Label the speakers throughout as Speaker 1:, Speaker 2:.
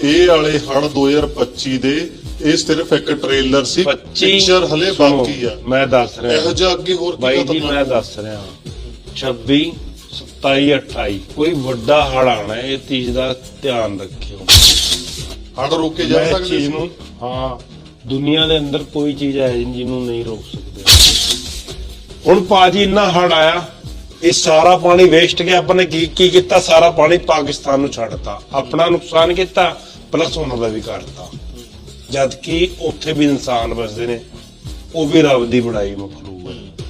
Speaker 1: ਇਹ ਵਾਲੇ ਹੜ 2025 ਦੇ ਇਹ ਸਿਰਫ ਇੱਕ ਟ੍ਰੇਲਰ ਸੀ।
Speaker 2: 25
Speaker 1: ਪਿਕਚਰ ਹਲੇ ਬਾਕੀ ਆ।
Speaker 2: ਮੈਂ ਦੱਸ ਰਿਹਾ।
Speaker 1: ਇਹੋ ਜਿਹਾ ਅੱਗੇ ਹੋਰ ਕੀ
Speaker 2: ਬਾਈ ਜੀ ਮੈਂ? ਦੱਸ ਰਿਹਾ। 26 27 28 ਕੋਈ ਵੱਡਾ ਹੜ ਆਣਾ ਇਹ ਚੀਜ਼ ਦਾ ਧਿਆਨ ਰੱਖਿਓ।
Speaker 1: ਹੜ ਰੋਕੇ ਜਾ
Speaker 2: ਇਸ
Speaker 1: ਸਕਦੇ
Speaker 2: ਚੀਜ਼
Speaker 1: ਸੀ।
Speaker 2: ਨੂੰ ਹਾਂ ਦੁਨੀਆ ਦੇ ਅੰਦਰ ਕੋਈ ਚੀਜ਼ ਹੈ ਜਿਹਨੂੰ ਨਹੀਂ ਰੋਕ ਸਕਦੇ। ਹੁਣ ਪਾਜੀ ਇੰਨਾ ਹੜ ਆਇਆ ਇਹ ਸਾਰਾ ਪਾਣੀ ਵੇਸਟ ਗਿਆ। ਆਪਾਂ ਨੇ ਕੀ ਕੀ ਕੀਤਾ? ਸਾਰਾ ਪਾਣੀ ਪਾਕਿਸਤਾਨ ਨੂੰ ਛੱਡਤਾ। ਆਪਣਾ ਨੁਕਸਾਨ ਕੀਤਾ ਪਲੱਸ ਉਹਨਾਂ ਦਾ ਵੀ ਕਰਤਾ ਜਦ ਕਿ ਉੱਥੇ ਵੀ ਇਨਸਾਨ ਵਸਦੇ ਨੇ। ਉਹ ਵੀ ਰੱਬ ਦੀ ਬਣਾਈ ਮਖਲੂਕ ਹੈ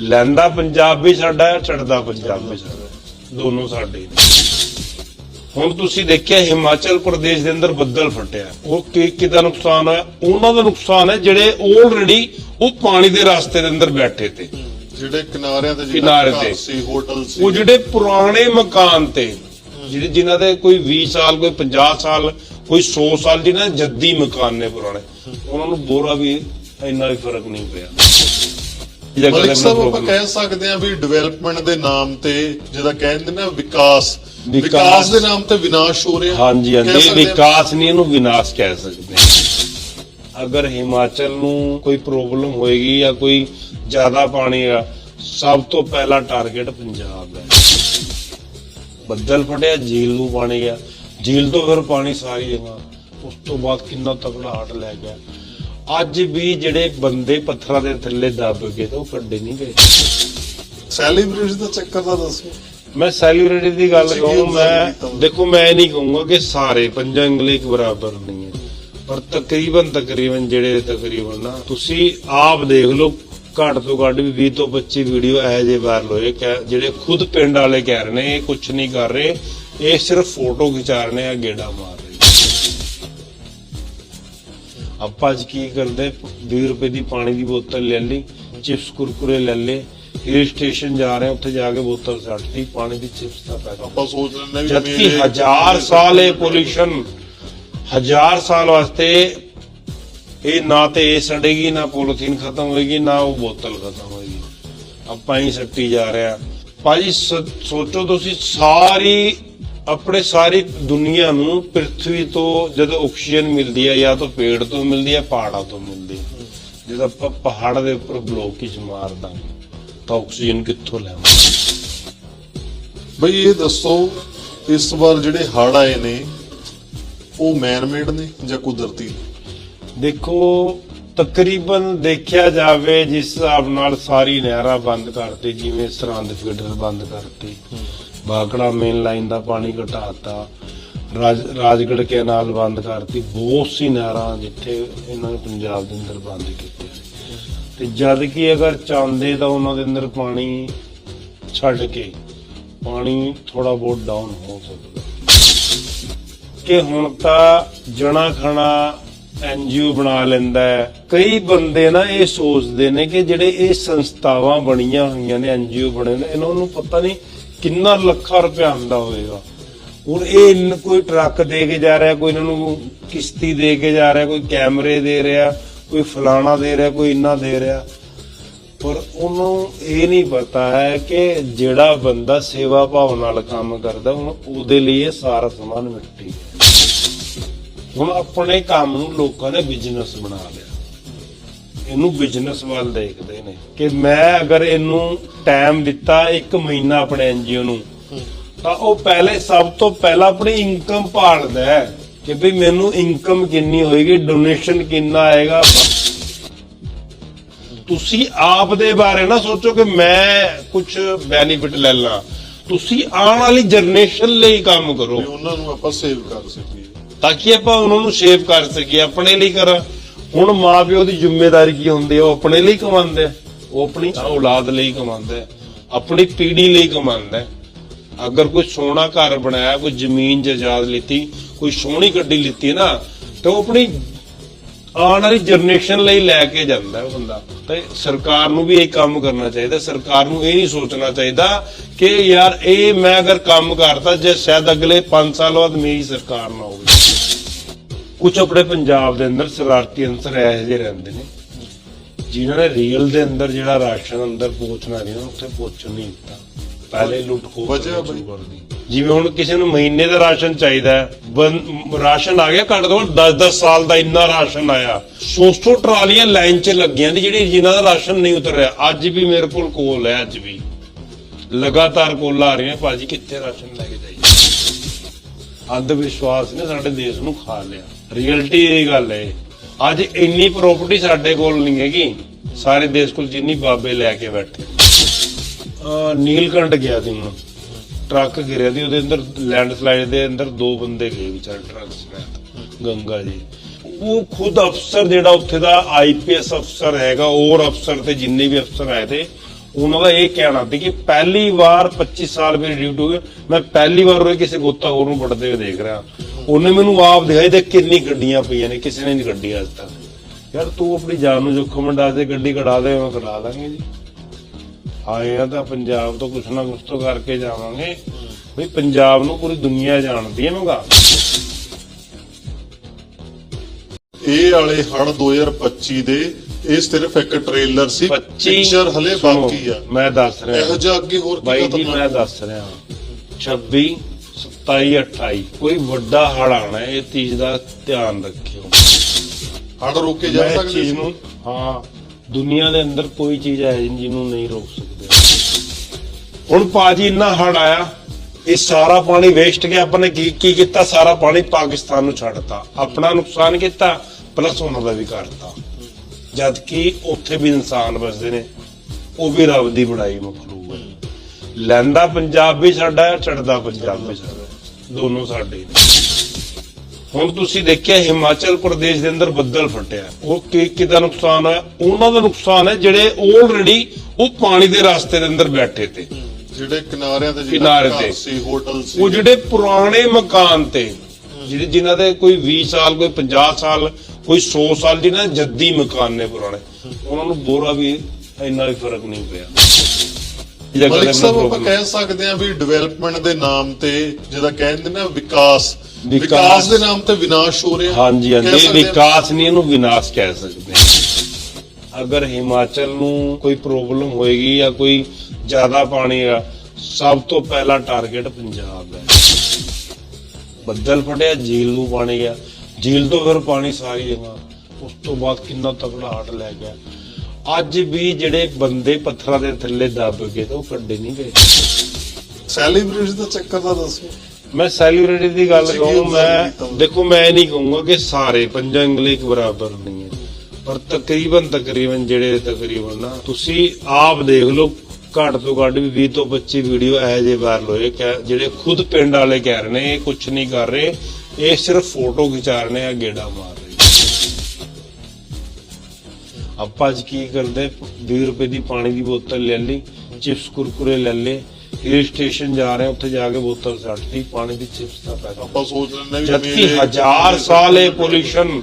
Speaker 2: ਲੈਂਦਾ ਪੰਜਾਬ ਵੀ ਸਾਡਾ ਛੱਡਦਾ ਪੰਜਾਬ ਵੀ ਸਾਡਾ ਦੋਨੋਂ ਸਾਡੇ ਹੁਣ ਤੁਸੀਂ ਦੇਖਿਆ, ਹਿਮਾਚਲ ਪ੍ਰਦੇਸ਼ ਦੇ ਅੰਦਰ ਬੱਦਲ ਫਟਿਆ। ਉਹ ਕੀ ਕਿਹਦਾ ਨੁਕਸਾਨ ਹੋਇਆ? ਉਹਨਾਂ ਦਾ ਨੁਕਸਾਨ ਹੈ ਜਿਹੜੇ ਆਲਰੇਡੀ ਉਹ ਪਾਣੀ ਦੇ ਰਸਤੇ ਦੇ ਅੰਦਰ ਬੈਠੇ ਤੇ।
Speaker 1: ਜਿਹੜੇ ਕਿਨਾਰਿਆਂ ਤੇ ਜਿਹੜੇ
Speaker 2: ਕਿਨਾਰੇ ਤੇ।
Speaker 1: ਸੀ ਹੋਟਲ ਸੀ
Speaker 2: ਉਹ ਜਿਹੜੇ ਪੁਰਾਣੇ ਮਕਾਨ ਤੇ ਜਿਹੜੇ ਜਿਨ੍ਹਾਂ ਦੇ ਕੋਈ 20 ਸਾਲ ਕੋਈ 50 ਸਾਲ ਕੋਈ 100 ਸਾਲ ਜਿਹਨਾਂ ਦੇ ਜੱਦੀ ਮਕਾਨ ਨੇ ਪੁਰਾਣੇ ਉਹਨਾਂ ਨੂੰ ਬੋਰਾ ਵੀ ਇੰਨਾ ਵੀ ਫ਼ਰਕ ਨਹੀਂ ਪਿਆ ਇਹਦਾ
Speaker 1: ਮਲਿਕ
Speaker 2: ਕਦੇ
Speaker 1: ਸਾਹਿਬ ਆਪਾਂ ਕਹਿ ਸਕਦੇ ਹਾਂ ਵੀ ਡਿਵੈਲਪਮੈਂਟ ਦੇ ਨਾਮ ਤੇ ਜਿਹਦਾ ਕਹਿੰਦੇ ਨੇ ਵਿਕਾਸ
Speaker 2: ਵਿਕਾਸ।
Speaker 1: ਵਿਕਾਸ ਦੇ ਨਾਮ ਤੇ ਵਿਨਾਸ਼ ਹੋ ਰਿਹਾ
Speaker 2: ਹਾਂਜੀ
Speaker 1: ਕਹਿ
Speaker 2: ਹਾਂਜੀ
Speaker 1: ਸਕਦੇ ਹਾਂ।
Speaker 2: ਵਿਕਾਸ ਨਹੀਂ ਇਹਨੂੰ ਵਿਨਾਸ਼ ਕਹਿ ਸਕਦੇ ਹਾਂ। ਅਗਰ ਹਿਮਾਚਲ ਨੂੰ ਕੋਈ ਪ੍ਰੋਬਲਮ ਹੋਏਗੀ ਜਾਂ ਕੋਈ ਜ਼ਿਆਦਾ ਪਾਣੀ ਆ ਸਭ ਤੋਂ ਪਹਿਲਾ ਟਾਰਗੇਟ ਪੰਜਾਬ ਹੈ। ਬੱਦਲ ਫਟਿਆ ਝੀਲ ਨੂੰ ਪਾਣੀ ਗਿਆ। ਝੀਲ ਤੋਂ ਫਿਰ ਪਾਣੀ ਸਾਰੀ ਜਗ੍ਹਾ। ਉਸ ਤੋਂ ਬਾਅਦ ਕਿੰਨਾ ਤਕੜਾ ਹੱਟ ਲੈ ਗਿਆ। ਅੱਜ ਵੀ ਜਿਹੜੇ ਬੰਦੇ ਪੱਥਰਾਂ ਦੇ ਥੱਲੇ ਦੱਬ ਗਏ ਤੇ ਉਹ ਕੱਢੇ ਨਹੀਂ ਗਏ।
Speaker 1: ਸੈਲੀਬ੍ਰਿਟੀ ਦਾ ਚੱਕਰ ਦਾ ਦੱਸੋ।
Speaker 2: ਮੈਂ ਸੈਲੀਬ੍ਰਿਟੀ ਦੀ ਗੱਲ ਕਹੂੰ ਮੈਂ? ਦੇਖੋ ਮੈਂ ਨਹੀਂ ਕਹੂੰਗਾ ਕਿ ਸਾਰੇ ਪੰਜਾਂ ਉਂਗਲੀ ਇੱਕ ਬਰਾਬਰ ਨਹੀਂ ਹੈ। ਪਰ ਤਕਰੀਬਨ ਤਕਰੀਬਨ ਜਿਹੜੇ ਤਕਰੀਬਨ ਨਾ ਤੁਸੀਂ ਆਪ ਦੇਖ ਲਓ ਘੱਟ ਤੋਂ ਘੱਟ ਵੀ 20 ਤੋਂ 25 ਵੀਡੀਓ ਇਹੋ ਜਿਹੇ ਵਾਇਰਲ ਹੋਏ। ਜਿਹੜੇ ਖੁਦ ਪਿੰਡ ਵਾਲੇ ਕਹਿ ਰਹੇ ਨੇ ਇਹ ਕੁਝ ਨਹੀਂ ਕਰ ਰਹੇ। ਇਹ ਸਿਰਫ ਫੋਟੋ ਖਿਚਾ ਰਹੇ ਨੇ ਆ ਗੇੜਾ ਮਾਰ ਰਹੇ ਆਪਾਂ ਅੱਜ ਕੀ ਕਰਦੇ? 20 ਰੁਪਏ ਦੀ ਪਾਣੀ ਦੀ ਬੋਤਲ ਲੈ ਲਈ ਚਿਪਸ ਕੁਰਕੁਰੇ ਲੈ ਲਏ। ਹਿਲ ਸਟੇਸ਼ਨ ਜਾ ਰਹੇ ਉੱਥੇ ਜਾ ਕੇ ਬੋਤਲ ਸੱਟਤੀ ਪਾਣੀ ਦੀ ਚਿਪਸ ਦਾ ਪੈਕਟ
Speaker 1: ਆਪਾਂ ਸੋਚ ਲੈਂਦੇ ਵੀ
Speaker 2: ਹਜ਼ਾਰ ਸਾਲ ਇਹ ਪੋਲੂਸ਼ਨ ਹਜ਼ਾਰ ਸਾਲ ਵਾਸਤੇ ਇਹ ਨਾ ਤੇ ਇਹ ਸੜੇਗੀ, ਨਾ ਪੋਲੀਥੀਨ ਖਤਮ ਹੋਏਗੀ, ਨਾ ਉਹ ਬੋਤਲ ਖਤਮ ਹੋਏਗੀ। ਆਪਾਂ ਹੀ ਸੱਟੀ ਜਾ ਰਹੇ ਭਾਜੀ ਸੋਚੋ ਤੁਸੀਂ, ਸਾਰੀ, ਆਪਣੇ ਸਾਰੀ ਦੁਨੀਆ ਨੂੰ ਪ੍ਰithvi ਤੋਂ ਜਦੋਂ ਆਕਸੀਜਨ ਮਿਲਦੀ ਹੈ, ਜਾਂ ਤਾਂ ਪੇੜ ਤੋਂ ਮਿਲਦੀ ਹੈ, ਪਹਾੜਾਂ ਤੋਂ ਮਿਲਦੀ ਹੈ। ਜਦੋਂ ਆਪਾਂ ਪਹਾੜ ਦੇ ਉੱਪਰ ਬਲੋਕ ਹੀ ਮਾਰ ਦਾਂਗੇ ਤਾਂ ਆਕਸੀਜਨ ਕਿੱਥੋਂ ਲੈਵਾਂਗੇ
Speaker 1: ਬਈ, ਇਹ ਦੱਸੋ, ਇਸ ਵਾਰ ਜਿਹੜੇ ਹੜ ਆਏ ਨੇ, ਉਹ ਮੈਨਮੇਡ ਨੇ ਜਾਂ ਕੁਦਰਤੀ ਨੇ?
Speaker 2: ਦੇਖੋ, ਤਕਰੀਬਨ ਦੇਖਿਆ ਜਾਵੇ, ਜਿਸ ਹਿਸਾਬ ਨਾਲ ਸਾਰੀ ਨਹਿਰਾਂ ਬੰਦ ਕਰਤੀ, ਜਿਵੇਂ ਸਰਹੰਦ ਫੀਡਰ ਬੰਦ ਕਰਤੀ, ਬਾਕੜਾ ਮੇਨ ਲਾਈਨ ਦਾ ਪਾਣੀ ਘਟਾਤਾ, ਰਾਜ, ਰਾਜਗੜ੍ਹ ਕੈਨਾਲ ਬੰਦ ਕਰਤੀ, ਬਹੁਤ ਸੀ ਨਹਿਰਾਂ ਜਿੱਥੇ ਇਹਨਾਂ ਨੇ ਪੰਜਾਬ ਦੇ ਅੰਦਰ ਬੰਦ ਕੀਤੇ ਤੇ ਜਦ ਕਿ ਅਗਰ ਚਾਹੁੰਦੇ ਤਾਂ ਉਹਨਾਂ ਦੇ ਅੰਦਰ ਪਾਣੀ ਛੱਡ ਕੇ, ਪਾਣੀ ਥੋੜਾ ਬਹੁਤ ਡਾਊਨ ਹੋ ਸਕਦਾ। ਕਿ ਹੁਣ ਤਾਂ ਜਣਾ ਖਣਾ ਐਨਜੀਓ ਬਣਾ ਲੈਂਦਾ ਹੈ। ਕਈ ਬੰਦੇ ਨਾ ਇਹ ਸੋਚਦੇ ਨੇ ਕਿ ਜਿਹੜੇ ਇਹ ਸੰਸਥਾਵਾਂ ਬਣੀਆਂ ਹੋਈਆਂ ਨੇ ਐਨਜੀਓ ਬਣੇ ਨੇ, ਇਹਨਾਂ ਨੂੰ ਪਤਾ ਨਹੀਂ ਕਿੰਨਾ ਲੱਖਾਂ ਰੁਪਇਆ ਆਉਂਦਾ ਹੋਵੇਗਾ। ਹੁਣ ਇਹ ਕੋਈ ਟਰੱਕ ਦੇ ਕੇ ਜਾ ਰਿਹਾ, ਕੋਈ ਇਹਨਾਂ ਨੂੰ ਕਿਸ਼ਤੀ ਦੇ ਕੇ ਜਾ ਰਿਹਾ, ਕੋਈ ਕੈਮਰੇ ਦੇ ਰਿਹਾ, ਕੋਈ ਫਲਾਣਾ ਦੇ ਰਿਹਾ, ਕੋਈ ਇੰਨਾ ਦੇ ਰਿਹਾ। ਪਰ ਉਹਨੂੰ ਇਹ ਨਹੀਂ ਪਤਾ ਹੈ ਕਿ ਜਿਹੜਾ ਬੰਦਾ ਸੇਵਾ ਭਾਵ ਨਾਲ ਕੰਮ ਕਰਦਾ ਹੁਣ ਉਹਦੇ ਲਈ ਇਹ ਸਾਰਾ ਸਮਾਨ ਮਿੱਟੀ ਹੈ। ਹੁਣ ਆਪਣੇ ਕੰਮ ਨੂੰ ਲੋਕਾਂ ਨੇ ਬਿਜ਼ਨਸ ਬਣਾ ਲਿਆ। ਇਹਨੂੰ ਬਿਜ਼ਨਸ ਵੱਲ ਦੇਖਦੇ ਨੇ ਕਿ ਮੈਂ ਅਗਰ ਇਹਨੂੰ ਟਾਈਮ ਦਿੱਤਾ 1 ਮਹੀਨਾ ਆਪਣੇ ਐਨਜੀਓ ਨੂੰ, ਤਾਂ ਉਹ ਪਹਿਲੇ ਸਭ ਤੋਂ ਪਹਿਲਾਂ ਆਪਣੀ ਇਨਕਮ ਭਾਲਦਾ ਹੈ ਕਿ ਵੀ ਮੈਨੂੰ ਇਨਕਮ ਕਿੰਨੀ ਹੋਏਗੀ ਡੋਨੇਸ਼ਨ ਕਿੰਨਾ ਆਏਗਾ। ਤੁਸੀਂ ਆਪ ਦੇ ਬਾਰੇ ਨਾ ਸੋਚੋ ਕਿ ਮੈਂ ਕੁਝ ਬੈਨੀਫਿਟ ਲੈ ਲਾਂ। ਤੁਸੀਂ ਆਉਣ ਵਾਲੀ ਜਨਰੇਸ਼ਨ ਲਈ ਕੰਮ ਕਰੋ।
Speaker 1: ਵੀ ਉਹਨਾਂ ਨੂੰ ਆਪਾਂ ਸੇਵ ਕਰ ਸਕੀਏ।
Speaker 2: ਤਾਂ ਕਿ ਆਪਾਂ ਉਹਨਾਂ ਨੂੰ ਸੇਵ ਕਰ ਸਕੀਏ? ਆਪਣੇ ਲਈ ਕਰਾਂ। ਹੁਣ ਮਾਪਿਓ ਦੀ ਜ਼ਿੰਮੇਵਾਰੀ ਕੀ ਹੁੰਦੀ ਹੈ? ਉਹ ਆਪਣੇ ਲਈ ਕਮਾਉਂਦੇ ਆ। ਉਹ ਆਪਣੀ ਔਲਾਦ ਲਈ ਕਮਾਉਂਦੇ ਆ। ਆਪਣੀ ਪੀੜ੍ਹੀ ਲਈ ਕਮਾਉਂਦਾ ਹੈ। ਅਗਰ ਕੋਈ ਸੋਹਣਾ ਘਰ ਬਣਾਇਆ, ਕੋਈ ਜ਼ਮੀਨ ਜਾਇਦਾਦ ਲਿੱਤੀ, ਕੋਈ ਸੋਹਣੀ ਗੱਡੀ ਲਿੱਤੀ ਨਾ, ਤੇ ਉਹ ਆਪਣੀ ਆਉਣ ਵਾਲੀ ਜਨਰੇਸ਼ਨ ਲਈ ਲੈ ਕੇ ਜਾਂਦਾ ਉਹ ਬੰਦਾ। ਤੇ ਸਰਕਾਰ ਨੂੰ ਵੀ ਇਹ ਕੰਮ ਕਰਨਾ ਚਾਹੀਦਾ। ਸਰਕਾਰ ਨੂੰ ਇਹ ਨਹੀਂ ਸੋਚਣਾ ਚਾਹੀਦਾ ਕਿ ਯਾਰ ਇਹ ਮੈਂ ਅਗਰ ਕੰਮ ਕਰਤਾ, ਜੇ ਸ਼ਾਇਦ ਅਗਲੇ 5 ਸਾਲ ਬਾਅਦ ਮੇਰੀ ਸਰਕਾਰ ਨਾ ਹੋਵੇ। ਕੁਝ ਆਪਣੇ ਪੰਜਾਬ ਦੇ ਅੰਦਰ ਸ਼ਰਾਰਤੀ ਅੰਸਰ ਇਹੋ ਜਿਹੇ ਰਹਿੰਦੇ ਨੇ। ਜਿਨ੍ਹਾਂ ਨੇ ਰੀਅਲ ਦੇ ਅੰਦਰ ਜਿਹੜਾ ਰਾਸ਼ਨ ਅੰਦਰ ਪਹੁੰਚਣਾ ਨਹੀਂ ਉੱਥੇ ਪਹੁੰਚਣ ਨਹੀਂ ਦਿੱਤਾ। ਪਹਿਲੇ ਲੁੱਟ
Speaker 1: ਬਈ?
Speaker 2: ਦਿੱਤੀ ਜਿਵੇਂ ਹੁਣ ਕਿਸੇ ਨੂੰ ਮਹੀਨੇ ਦਾ ਰਾਸ਼ਨ ਚਾਹੀਦਾ ਹੈ ਰਾਸ਼ਨ ਆ ਗਿਆ ਘੱਟ ਤੋਂ ਘੱਟ 10-10 ਸਾਲ ਦਾ ਇੰਨਾ ਰਾਸ਼ਨ ਆਇਆ। 100 ਟਰਾਲੀਆਂ ਲਾਈਨ 'ਚ ਲੱਗੀਆਂ ਦੀ ਜਿਹੜੀ ਜਿਨ੍ਹਾਂ ਦਾ ਰਾਸ਼ਨ ਨਹੀਂ ਉਤਰ ਰਿਹਾ ਅੱਜ ਵੀ ਮੇਰੇ ਕੋਲ ਕੋਲ ਹੈ ਅੱਜ ਵੀ। ਲਗਾਤਾਰ ਕੋਲ ਆ ਰਹੀਆਂ ਭਾਜੀ ਕਿੱਥੇ ਰਾਸ਼ਨ ਲੈ ਕੇ ਜਾਈਏ? ਅੰਧ ਵਿਸ਼ਵਾਸ ਨੇ ਸਾਡੇ ਦੇਸ਼ ਨੂੰ ਖਾ ਲਿਆ। ਰਿਐਲਿਟੀ ਇਹ ਗੱਲ ਹੈ ਅੱਜ ਇੰਨੀ ਪ੍ਰਾਪਰਟੀ ਸਾਡੇ ਕੋਲ ਨਹੀਂ ਹੈਗੀ। ਸਾਰੇ ਦੇਸ਼ ਕੋਲ ਜਿੰਨੀ ਬਾਬੇ ਲੈ ਕੇ ਬੈਠੇ। ਨੀਲਕੰਠ ਗਿਆ ਸੀ ਮੈਂ ਟਰੱਕ ਗਿਰਿਆ ਸੀ, ਉਹਦੇ ਅੰਦਰ ਲੈਂਡਸਲਾਈਡ ਦੇ ਅੰਦਰ ਦੋ ਬੰਦੇ ਗਏ ਵਿਚਾਰੇ ਟਰੱਕ ਸਮੇਤ ਗੰਗਾ ਜੀ। ਉਹ ਖੁਦ ਅਫਸਰ ਜਿਹੜਾ ਉੱਥੇ ਦਾ ਆਈਪੀਐਸ ਅਫਸਰ ਹੈਗਾ, ਹੋਰ ਅਫਸਰ ਤੇ ਜਿੰਨੇ ਵੀ ਅਫਸਰ ਆਏ ਤੇ, ਉਹਨਾਂ ਦਾ ਇਹ ਕਹਿਣਾ ਸੀ ਕਿ ਪਹਿਲੀ ਵਾਰ 25 ਸਾਲ ਮੇਰੀ ਡਿਊਟੀ ਹੋਈ ਮੈਂ ਪਹਿਲੀ ਵਾਰ ਉਹ ਕਿਸੇ ਗੋਤਾਖੋਰ ਨੂੰ ਵੜਦੇ ਦੇਖ ਰਿਹਾ। ਉਹਨੇ ਮੈਨੂੰ ਆਪ ਦਿਖਾਈ ਤੇ ਕਿੰਨੀ ਗੱਡੀਆਂ ਪਈਆਂ ਨੇ ਕਿਸੇ ਨੇ ਨਹੀਂ ਗੱਡੀ ਅੱਜ ਤੱਕ। ਯਾਰ ਤੂੰ ਆਪਣੀ ਜਾਨ ਨੂੰ ਜੋਖਮ ਡਾਲ ਦੇ ਗੱਡੀ ਕਢਾ ਦੇ ਮੈਂ ਕਢਾ ਦਾਂਗੇ ਜੀ। ਆਏ ਆ ਤਾਂ ਪੰਜਾਬ ਤੋਂ ਕੁਛ ਨਾ ਕੁਛ ਤੋਂ ਕਰਕੇ ਜਾਵਾਂਗੇ। ਬਈ ਪੰਜਾਬ ਨੂੰ ਪੂਰੀ ਦੁਨੀਆ ਜਾਣਦੀ ਹੈ ਮੰਗਾ
Speaker 1: ਇਹ ਵਾਲੇ ਹੜ 2025 ਦੇ ਇਹ ਸਿਰਫ ਇੱਕ ਟ੍ਰੇਲਰ ਸੀ
Speaker 2: 25
Speaker 1: ਪਿਕਚਰ ਹਲੇ
Speaker 2: ਸੁਣੋ,
Speaker 1: ਬਾਕੀ ਆ।
Speaker 2: ਮੈਂ ਦੱਸ
Speaker 1: ਇਹੋ
Speaker 2: ਰਿਹਾ
Speaker 1: ਜਿਹਾ ਅੱਗੇ ਹੋਰ ਕੀ
Speaker 2: ਬਾਈ ਜੀ
Speaker 1: ਖਤਰਨਾਕ
Speaker 2: ਮੈਂ ਦੱਸ ਰਿਹਾ। 26 27 28 ਕੋਈ ਵੱਡਾ ਹੜ ਆਣਾ ਇਹ ਚੀਜ਼ ਦਾ ਧਿਆਨ ਰੱਖਿਓ।
Speaker 1: ਹੜ ਰੋਕੇ ਜਾ
Speaker 2: ਮੈਂ ਇਸ
Speaker 1: ਸਕਦੇ
Speaker 2: ਚੀਜ਼
Speaker 1: ਸੀ।
Speaker 2: ਨੂੰ ਹਾਂ ਦੁਨੀਆ ਦੇ ਅੰਦਰ ਕੋਈ ਚੀਜ਼ ਹੈ ਨਹੀਂ ਜਿਹਨੂੰ ਨਹੀਂ ਰੋਕ ਸਕਦੇ। ਹੁਣ ਪਾਜੀ ਇੰਨਾ ਹੜ ਆਇਆ ਇਹ ਸਾਰਾ ਪਾਣੀ ਵੇਸਟ ਗਿਆ। ਆਪਾਂ ਨੇ ਕੀ ਕੀ ਕੀਤਾ? ਸਾਰਾ ਪਾਣੀ ਪਾਕਿਸਤਾਨ ਨੂੰ ਛੱਡਤਾ। ਆਪਣਾ ਨੁਕਸਾਨ ਕੀਤਾ ਪਲੱਸ ਉਹਨਾਂ ਦਾ ਵੀ ਕਰਤਾ। ਜਦ ਕਿ ਉੱਥੇ ਵੀ ਇਨਸਾਨ ਵਸਦੇ ਨੇ ਉਹ ਵੀ ਰੱਬ ਦੀ ਬਣਾਈ ਮਖਲੂਕ ਲੈਂਦਾ ਪੰਜਾਬ ਵੀ ਸਾਡਾ ਚੜਦਾ ਪੰਜਾਬ ਵੀ ਸਾਡਾ। ਦੋਨੋਂ ਸਾਡੇ ਹੁਣ ਤੁਸੀਂ ਦੇਖਿਆ ਹਿਮਾਚਲ ਪ੍ਰਦੇਸ਼ ਦੇ ਅੰਦਰ ਬੱਦਲ ਫਟਿਆ। ਉਹ ਕੀ ਕਿਦਾ ਨੁਕਸਾਨ ਹੋਇਆ? ਉਹਨਾਂ ਦਾ ਨੁਕਸਾਨ ਹੈ ਜਿਹੜੇ ਆਲਰੇਡੀ ਉਹ ਪਾਣੀ ਦੇ ਰਸਤੇ ਦੇ ਅੰਦਰ ਬੈਠੇ ਤੇ।
Speaker 1: ਜਿਹੜੇ ਕਿਨਾਰਿਆਂ ਤੇ
Speaker 2: ਕਿਨਾਰੇ ਤੇ।
Speaker 1: ਸੀ ਹੋਟਲ ਸੀ।
Speaker 2: ਉਹ ਜਿਹੜੇ ਪੁਰਾਣੇ ਮਕਾਨ ਤੇ ਜਿਹੜੇ ਜਿਨ੍ਹਾਂ ਦੇ ਕੋਈ 20 ਸਾਲ ਕੋਈ 50 ਸਾਲ ਕੋਈ 100 ਸਾਲ ਜਿਨ੍ਹਾਂ ਜੱਦੀ ਮਕਾਨ ਨੇ ਪੁਰਾਣੇ ਉਹਨਾਂ ਨੂੰ ਬੋਰਾ ਵੀ ਇੰਨਾ ਵੀ ਫ਼ਰਕ ਨਹੀਂ ਪਿਆ। ਜਾਂ
Speaker 1: ਮਲਿਕ
Speaker 2: ਕਦੇ
Speaker 1: ਸਾਹਿਬ ਆਪਾਂ ਕਹਿ ਸਕਦੇ ਹਾਂ ਵੀ ਡਿਵੈਲਪਮੈਂਟ ਦੇ ਨਾਮ ਤੇ ਜਿਹਦਾ ਕਹਿੰਦੇ ਨੇ ਵਿਕਾਸ
Speaker 2: ਵਿਕਾਸ।
Speaker 1: ਵਿਕਾਸ ਦੇ ਨਾਮ ਤੇ ਵਿਨਾਸ਼ ਹੋ ਰਿਹਾ
Speaker 2: ਹਾਂਜੀ
Speaker 1: ਕਹਿ
Speaker 2: ਹਾਂਜੀ ਇਹ
Speaker 1: ਸਕਦੇ ਹਾਂ।
Speaker 2: ਵਿਕਾਸ ਨਹੀਂ ਇਹਨੂੰ ਵਿਨਾਸ਼ ਕਹਿ ਸਕਦੇ ਹਾਂ। ਅਗਰ ਹਿਮਾਚਲ ਨੂੰ ਕੋਈ ਪ੍ਰੋਬਲਮ ਹੋਏਗੀ ਜਾਂ ਕੋਈ ਜ਼ਿਆਦਾ ਪਾਣੀ ਆ ਸਭ ਤੋਂ ਪਹਿਲਾ ਟਾਰਗੇਟ ਪੰਜਾਬ ਹੈ ਬੱਦਲ ਫਟਿਆ ਝੀਲ ਨੂੰ ਪਾਣੀ ਗਿਆ ਝੀਲ ਤੋਂ ਫਿਰ ਪਾਣੀ ਸਾਰੀ ਜਗ੍ਹਾ ਉਸ ਤੋਂ ਬਾਅਦ ਕਿੰਨਾ ਤਕੜਾ ਹੜ ਲੈ ਗਿਆ ਅੱਜ ਵੀ ਜਿਹੜੇ ਬੰਦੇ ਪੱਥਰਾਂ ਦੇ ਥੱਲੇ ਦੱਬ ਗਏ ਤਾਂ ਉਹ ਕੱਢੇ ਨਹੀਂ ਗਏ।
Speaker 1: ਸੈਲੀਬ੍ਰਿਟੀ ਦਾ ਚੱਕਰ ਦਾ ਦੱਸੋ।
Speaker 2: ਮੈਂ ਸੈਲੀਬ੍ਰਿਟੀ ਦੀ ਗੱਲ ਕਹੂੰ ਮੈਂ? ਦੇਖੋ ਮੈਂ ਇਹ ਨਹੀਂ ਕਹੂੰਗਾ ਕਿ ਸਾਰੇ ਪੰਜਾਂ ਉਂਗਲੀ ਇੱਕ ਬਰਾਬਰ ਨਹੀਂ ਹੈ ਪਰ ਤਕਰੀਬਨ ਤਕਰੀਬਨ ਜਿਹੜੇ ਤਕਰੀਬਨ ਨਾ ਤੁਸੀਂ ਆਪ ਦੇਖ ਲਓ ਘੱਟ ਤੋਂ ਘੱਟ ਵੀ 20 ਤੋਂ 25 ਵੀਡੀਓ ਇਹੋ ਜਿਹੇ ਵਾਇਰਲ ਹੋਏ ਕਿ ਜਿਹੜੇ ਖੁਦ ਪਿੰਡ ਵਾਲੇ ਕਹਿ ਰਹੇ ਨੇ ਇਹ ਕੁਝ ਨਹੀਂ ਕਰ ਰਹੇ ਇਹ ਸਿਰਫ ਫੋਟੋ ਖਿਚਾ ਰਹੇ ਨੇ ਆ ਗੇੜਾ ਮਾਰ ਆਪਾਂ ਅੱਜ ਕੀ ਕਰਦੇ 20 ਰੁਪਏ ਦੀ ਪਾਣੀ ਦੀ ਬੋਤਲ ਲੈ ਲਈ ਚਿਪਸ ਕੁਰਕੁਰੇ ਲੈ ਲਏ ਹਿਲ ਸਟੇਸ਼ਨ ਜਾ ਰਹੇ ਉੱਥੇ ਜਾ ਕੇ ਬੋਤਲ ਸੱਟਦੀ ਪਾਣੀ ਦੀ ਚਿਪਸ ਦਾ ਪੈਸਾ
Speaker 1: ਆਪਾਂ ਸੋਚ ਲੈਂਦੇ ਵੀ
Speaker 2: ਜਦਕਿ ਹਜ਼ਾਰ ਸਾਲ ਇਹ ਪੋਲੂਸ਼ਨ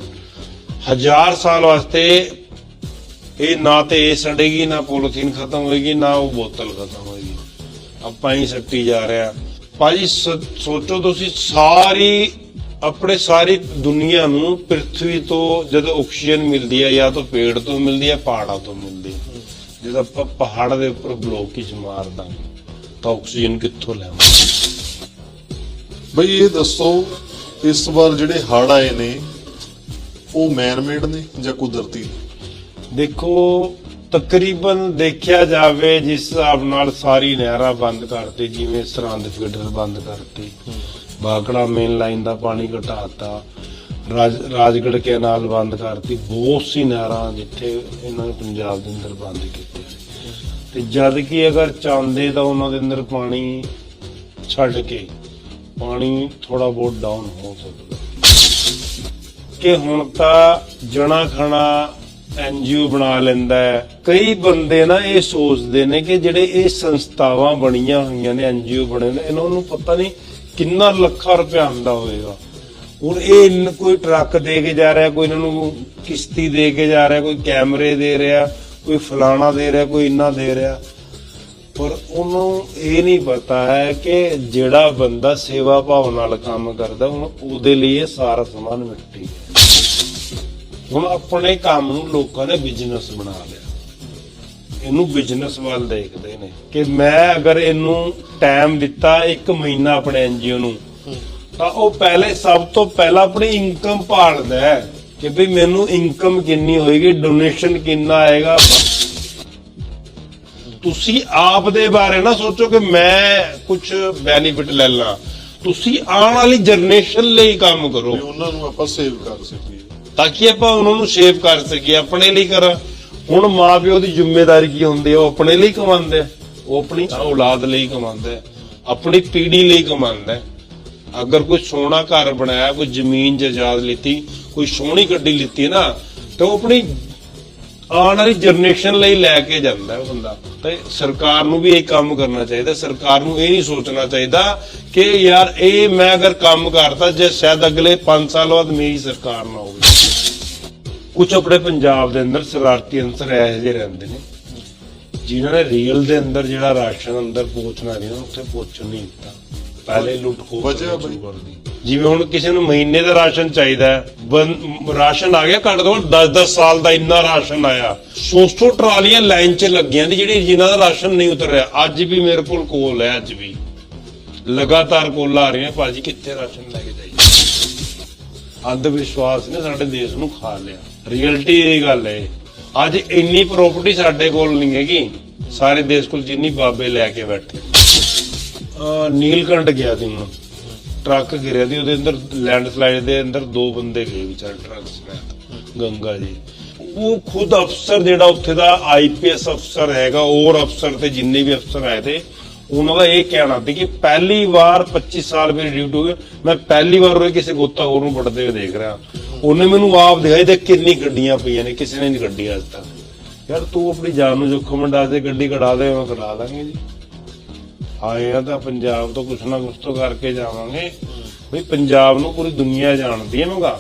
Speaker 2: ਹਜ਼ਾਰ ਸਾਲ ਵਾਸਤੇ ਇਹ ਨਾ ਤੇ ਇਹ ਸੜੇਗੀ ਨਾ ਪੋਲੀਥੀਨ ਖਤਮ ਹੋਏਗੀ ਨਾ ਉਹ ਬੋਤਲ ਖਤਮ ਹੋਏਗੀ। ਆਪਾਂ ਹੀ ਸੱਟੀ ਜਾ ਰਹੇ ਭਾਜੀ ਸੋਚੋ ਤੁਸੀਂ ਸਾਰੀ ਆਪਣੇ ਸਾਰੀ ਦੁਨੀਆ ਨੂੰ ਪ੍ਰithvi ਤੋਂ ਜਦੋਂ ਆਕਸੀਜਨ ਮਿਲਦੀ ਹੈ ਜਾਂ ਤਾਂ ਪੇੜ ਤੋਂ ਮਿਲਦੀ ਹੈ ਪਹਾੜਾਂ ਤੋਂ ਮਿਲਦੀ ਹੈ। ਜਦੋਂ ਆਪਾਂ ਪਹਾੜ ਦੇ ਉੱਪਰ ਬਲੋਕ ਹੀ ਮਾਰ ਦਾਂਗੇ ਤਾਂ ਆਕਸੀਜਨ ਕਿੱਥੋਂ ਲੈਵਾਂਗੇ?
Speaker 1: ਬਈ ਇਹ ਦੱਸੋ ਇਸ ਵਾਰ ਜਿਹੜੇ ਹੜ ਆਏ ਨੇ ਉਹ ਮੈਨ ਮੇਡ ਨੇ ਜਾਂ ਕੁਦਰਤੀ ਨੇ?
Speaker 2: ਦੇਖੋ ਤਕਰੀਬਨ ਦੇਖਿਆ ਜਾਵੇ ਜਿਸ ਹਿਸਾਬ ਨਾਲ ਸਾਰੀ ਨਹਿਰਾਂ ਬੰਦ ਕਰਤੀ ਜਿਵੇਂ ਸਰਹੰਦ ਫੀਡਰ ਬੰਦ ਕਰਤੀ ਬਾਕੜਾ ਮੇਨ ਲਾਈਨ ਦਾ ਪਾਣੀ ਘਟਾਤਾ। ਰਾਜ ਰਾਜਗੜ੍ਹ ਕੈਨਾਲ ਬੰਦ ਕਰਤੀ। ਬਹੁਤ ਸੀ ਨਹਿਰਾਂ ਜਿੱਥੇ ਇਹਨਾਂ ਨੇ ਪੰਜਾਬ ਦੇ ਅੰਦਰ ਬੰਦ ਕੀਤੇ। ਤੇ ਜਦ ਕਿ ਅਗਰ ਚਾਹੁੰਦੇ ਤਾਂ ਉਹਨਾਂ ਦੇ ਅੰਦਰ ਪਾਣੀ ਛੱਡ ਕੇ ਪਾਣੀ ਥੋੜਾ ਬਹੁਤ ਡਾਊਨ ਹੋ ਸਕਦਾ। ਕਿ ਹੁਣ ਤਾਂ ਜਣਾ ਖਣਾ ਐਨਜੀਓ ਬਣਾ ਲੈਂਦਾ ਹੈ। ਕਈ ਬੰਦੇ ਨਾ ਇਹ ਸੋਚਦੇ ਨੇ ਕਿ ਜਿਹੜੇ ਇਹ ਸੰਸਥਾਵਾਂ ਬਣੀਆਂ ਹੋਈਆਂ ਨੇ ਐਨਜੀਓ ਬਣੇ ਨੇ, ਇਹਨਾਂ ਨੂੰ ਪਤਾ ਨਹੀਂ ਕਿੰਨਾ ਲੱਖਾਂ ਰੁਪਇਆ ਆਉਂਦਾ ਹੋਵੇਗਾ। ਹੁਣ ਇਹ ਇਨ- ਕੋਈ ਟਰੱਕ ਦੇ ਕੇ ਜਾ ਰਿਹਾ, ਕੋਈ ਇਹਨਾਂ ਨੂੰ ਕਿਸ਼ਤੀ ਦੇ ਕੇ ਜਾ ਰਿਹਾ, ਕੋਈ ਕੈਮਰੇ ਦੇ ਰਿਹਾ, ਕੋਈ ਫਲਾਣਾ ਦੇ ਰਿਹਾ, ਕੋਈ ਇੰਨਾ ਦੇ ਰਿਹਾ। ਪਰ ਉਹਨੂੰ ਇਹ ਨਹੀਂ ਪਤਾ ਹੈ ਕਿ ਜਿਹੜਾ ਬੰਦਾ ਸੇਵਾ ਭਾਵ ਨਾਲ ਕੰਮ ਕਰਦਾ, ਹੁਣ ਉਹਦੇ ਲਈ ਇਹ ਸਾਰਾ ਸਮਾਨ ਮਿੱਟੀ ਹੈ। ਹੁਣ ਆਪਣੇ ਕੰਮ ਨੂੰ ਲੋਕਾਂ ਨੇ ਬਿਜ਼ਨਸ ਬਣਾ ਲਿਆ। ਇਹਨੂੰ ਬਿਜ਼ਨਸ ਵੱਲ ਦੇਖਦੇ ਨੇ ਕਿ ਮੈਂ ਅਗਰ ਇਹਨੂੰ ਟਾਈਮ ਦਿੱਤਾ 1 ਮਹੀਨਾ ਆਪਣੇ ਐਨਜੀਓ ਨੂੰ ਤਾਂ ਉਹ ਪਹਿਲੇ ਸਭ ਤੋਂ ਪਹਿਲਾਂ ਆਪਣੀ ਇਨਕਮ ਭਾਲਦਾ ਹੈ ਕਿ ਵੀ ਮੈਨੂੰ ਇਨਕਮ ਕਿੰਨੀ ਹੋਏਗੀ ਡੋਨੇਸ਼ਨ ਕਿੰਨਾ ਆਏਗਾ। ਤੁਸੀਂ ਆਪ ਦੇ ਬਾਰੇ ਨਾ ਸੋਚੋ ਕਿ ਮੈਂ ਕੁਝ ਬੈਨੀਫਿਟ ਲੈ ਲਾਂ। ਤੁਸੀਂ ਆਉਣ ਵਾਲੀ ਜਨਰੇਸ਼ਨ ਲਈ ਕੰਮ ਕਰੋ।
Speaker 1: ਉਹਨਾਂ ਨੂੰ ਆਪਾਂ ਸੇਵ ਕਰ ਸਕੀਏ।
Speaker 2: ਤਾਂ ਕਿ ਆਪਾਂ ਉਹਨਾਂ ਨੂੰ ਸੇਵ ਕਰ ਸਕੀਏ ਆਪਣੇ ਲਈ ਕਰ। ਹੁਣ ਮਾਪਿਓ ਦੀ ਜ਼ਿੰਮੇਵਾਰੀ ਕੀ ਹੁੰਦੀ ਹੈ? ਉਹ ਆਪਣੇ ਲਈ ਕਮਾਉਂਦੇ ਆ। ਉਹ ਆਪਣੀ ਔਲਾਦ ਲਈ ਕਮਾਉਂਦੇ ਆ, ਆਪਣੀ ਪੀੜ੍ਹੀ ਲਈ ਕਮਾਉਂਦਾ ਹੈ। ਅਗਰ ਕੋਈ ਸੋਹਣਾ ਘਰ ਬਣਾਇਆ ਕੋਈ ਜ਼ਮੀਨ ਜਾਇਦਾਦ ਲਿੱਤੀ ਕੋਈ ਸੋਹਣੀ ਗੱਡੀ ਲਿੱਤੀ ਨਾ ਤੇ ਉਹ ਆਪਣੀ ਆਉਣ ਵਾਲੀ ਜਨਰੇਸ਼ਨ ਲਈ ਲੈ ਕੇ ਜਾਂਦਾ ਉਹ ਬੰਦਾ। ਤੇ ਸਰਕਾਰ ਨੂੰ ਵੀ ਇਹ ਕੰਮ ਕਰਨਾ ਚਾਹੀਦਾ। ਸਰਕਾਰ ਨੂੰ ਇਹ ਨਹੀਂ ਸੋਚਣਾ ਚਾਹੀਦਾ ਕਿ ਯਾਰ ਇਹ ਮੈਂ ਅਗਰ ਕੰਮ ਕਰਤਾ ਜੇ ਸ਼ਾਇਦ ਅਗਲੇ 5 ਸਾਲ ਬਾਅਦ ਮੇਰੀ ਸਰਕਾਰ ਨਾ ਹੋਵੇ। ਕੁਝ ਆਪਣੇ ਪੰਜਾਬ ਦੇ ਅੰਦਰ ਸ਼ਰਾਰਤੀ ਅੰਸਰ ਇਹੋ ਜਿਹੇ ਰਹਿੰਦੇ ਨੇ। ਜਿਨ੍ਹਾਂ ਨੇ ਰੀਅਲ ਦੇ ਅੰਦਰ ਜਿਹੜਾ ਰਾਸ਼ਨ ਅੰਦਰ ਪਹੁੰਚਣਾ ਨਹੀਂ ਉੱਥੇ ਪਹੁੰਚਣ ਨਹੀਂ ਦਿੱਤਾ। ਪਹਿਲੇ ਲੁੱਟ
Speaker 1: ਬਈ?
Speaker 2: ਦਿੱਤੀ। ਜਿਵੇਂ ਹੁਣ ਕਿਸੇ ਨੂੰ ਮਹੀਨੇ ਦਾ ਰਾਸ਼ਨ ਚਾਹੀਦਾ ਰਾਸ਼ਨ ਆ ਗਿਆ ਘੱਟ ਤੋਂ ਘੱਟ 10-10 ਸਾਲ ਦਾ ਇੰਨਾ ਰਾਸ਼ਨ ਆਇਆ। 100 ਟਰਾਲੀਆਂ ਲਾਈਨ 'ਚ ਲੱਗੀਆਂ ਦੀ ਜਿਹੜੀ ਜਿਨ੍ਹਾਂ ਦਾ ਰਾਸ਼ਨ ਨਹੀਂ ਉਤਰ ਰਿਹਾ ਅੱਜ ਵੀ ਮੇਰੇ ਕੋਲ ਕੋਲ ਹੈ ਅੱਜ ਵੀ। ਲਗਾਤਾਰ ਕੋਲ ਆ ਰਹੀਆਂ ਭਾਜੀ ਕਿੱਥੇ ਰਾਸ਼ਨ ਲੈ ਕੇ ਅੰਧ ਵਿਸ਼ਵਾਸ ਨੇ ਸਾਡੇ ਦੇਸ਼ ਨੂੰ ਖਾ ਲਿਆ। ਰਿਐਲਿਟੀ ਇਹ ਗੱਲ ਹੈ। ਅੱਜ ਇੰਨੀ ਪ੍ਰਾਪਰਟੀ ਸਾਡੇ ਕੋਲ ਨਹੀਂ ਹੈਗੀ। ਸਾਰੇ ਦੇਸ਼ ਕੋਲ ਜਿੰਨੀ ਬਾਬੇ ਲੈ ਕੇ ਬੈਠੇ। ਨੀਲਕੰਠ ਗਿਆ ਸੀ। ਹੁਣ ਟਰੱਕ ਗਿਰਿਆ ਸੀ। ਉਹਦੇ ਅੰਦਰ ਲੈਂਡਸਲਾਈਡ ਦੇ ਅੰਦਰ ਦੋ ਬੰਦੇ ਗਏ ਵਿਚਾਰੇ ਟਰੱਕ ਸਮੇਤ ਗੰਗਾ ਜੀ। ਉਹ ਖੁਦ ਅਫਸਰ ਜਿਹੜਾ ਉੱਥੇ ਦਾ ਆਈਪੀਐਸ ਅਫਸਰ ਹੈਗਾ, ਹੋਰ ਅਫਸਰ ਤੇ ਜਿੰਨੇ ਵੀ ਅਫਸਰ ਆਏ ਤੇ ਉਹਨਾਂ ਦਾ ਇਹ ਕਹਿਣਾ ਸੀ ਕਿ ਪਹਿਲੀ ਵਾਰ 25 ਸਾਲ ਮੇਰੀ ਡਿਊਟੀ ਹੋਈ ਮੈਂ ਪਹਿਲੀ ਵਾਰ ਉਹ ਕਿਸੇ ਗੋਤਾਖੋਰ ਨੂੰ ਪੜਦੇ ਹੋਏ ਦੇਖ ਰਿਹਾ। ਉਹਨੇ ਮੈਨੂੰ ਆਪ ਦਿਖਾਈ ਤੇ ਕਿੰਨੀ ਗੱਡੀਆਂ ਪਈਆਂ ਨੇ, ਕਿਸੇ ਨੇ ਨਹੀਂ ਗੱਡੀ ਅੱਜ ਤੱਕ। ਯਾਰ ਤੂੰ ਆਪਣੀ ਜਾਨ ਨੂੰ ਜੋਖਮ ਡਾਲ ਦੇ, ਗੱਡੀ ਕਢਾ ਦੇ, ਮੈਂ ਕਢਾ ਦਾਂਗੇ ਜੀ। ਆਏ ਆ ਤਾਂ ਪੰਜਾਬ ਤੋਂ ਕੁਛ ਨਾ ਕੁਛ ਤੋਂ ਕਰਕੇ ਜਾਵਾਂਗੇ। ਬਈ ਪੰਜਾਬ ਨੂੰ ਪੂਰੀ ਦੁਨੀਆ ਜਾਣਦੀ ਹੈ ਮਗਾ